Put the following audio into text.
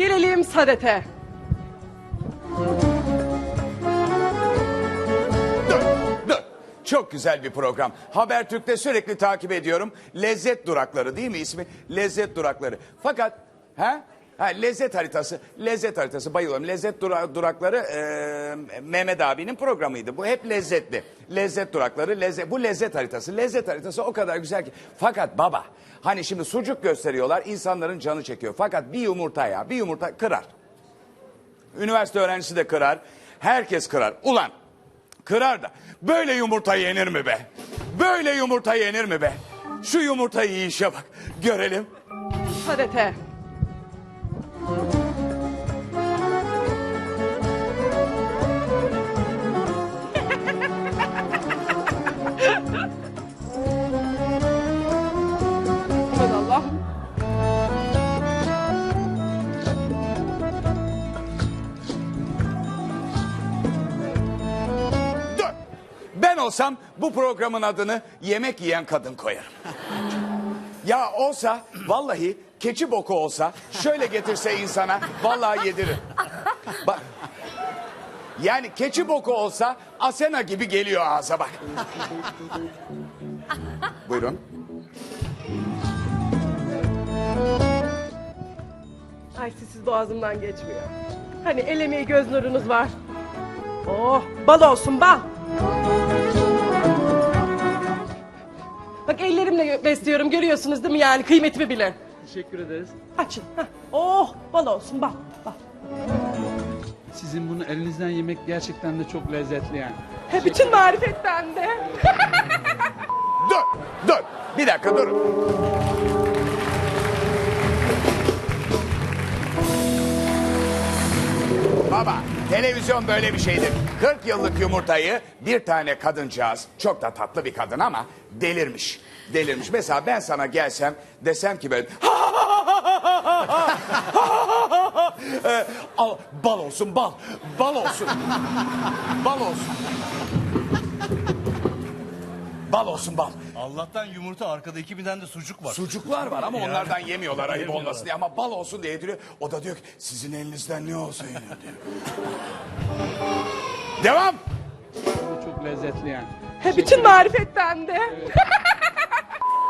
Gelelim Sadet'e. Çok güzel bir program. Habertürk'te sürekli takip ediyorum. Lezzet durakları değil mi ismi? Lezzet durakları. Fakat ha? Ha, lezzet haritası, lezzet haritası bayılıyorum. Lezzet dura- durakları e, Mehmet abinin programıydı. Bu hep lezzetli. Lezzet durakları, lezzet, bu lezzet haritası. Lezzet haritası o kadar güzel ki. Fakat baba, hani şimdi sucuk gösteriyorlar, insanların canı çekiyor. Fakat bir yumurta ya, bir yumurta kırar. Üniversite öğrencisi de kırar. Herkes kırar. Ulan kırar da böyle yumurta yenir mi be? Böyle yumurta yenir mi be? Şu yumurtayı yiyişe bak. Görelim. Sadet'e. Olsam bu programın adını yemek yiyen kadın koyarım. ya olsa vallahi keçi boku olsa şöyle getirse insana vallahi yedirir. Bak. Yani keçi boku olsa Asena gibi geliyor ağza bak. Buyurun. Ay sizsiz boğazımdan geçmiyor. Hani el göz nurunuz var. Oh bal olsun bal. Bak ellerimle besliyorum görüyorsunuz değil mi yani kıymetimi bilin. Teşekkür ederiz. Açın. hah. Oh bal olsun bal. bal. Sizin bunu elinizden yemek gerçekten de çok lezzetli yani. He, bütün marifet bende. Dur, dur. Bir dakika dur. Baba, televizyon böyle bir şeydir. 40 yıllık yumurtayı bir tane kadıncağız, çok da tatlı bir kadın ama delirmiş. Delirmiş. Mesela ben sana gelsem desem ki böyle... Ee, al, bal olsun bal, bal olsun. Bal olsun. Olsun bal. Allah'tan yumurta arkada 2000'den de sucuk var. Sucuklar var ama onlardan yemiyorlar ayıp olmasın diye. Ama bal olsun diye yediriyor. O da diyor ki sizin elinizden ne olsa yenir diyor. Devam. Bu çok lezzetli yani. He, bütün marifet bende.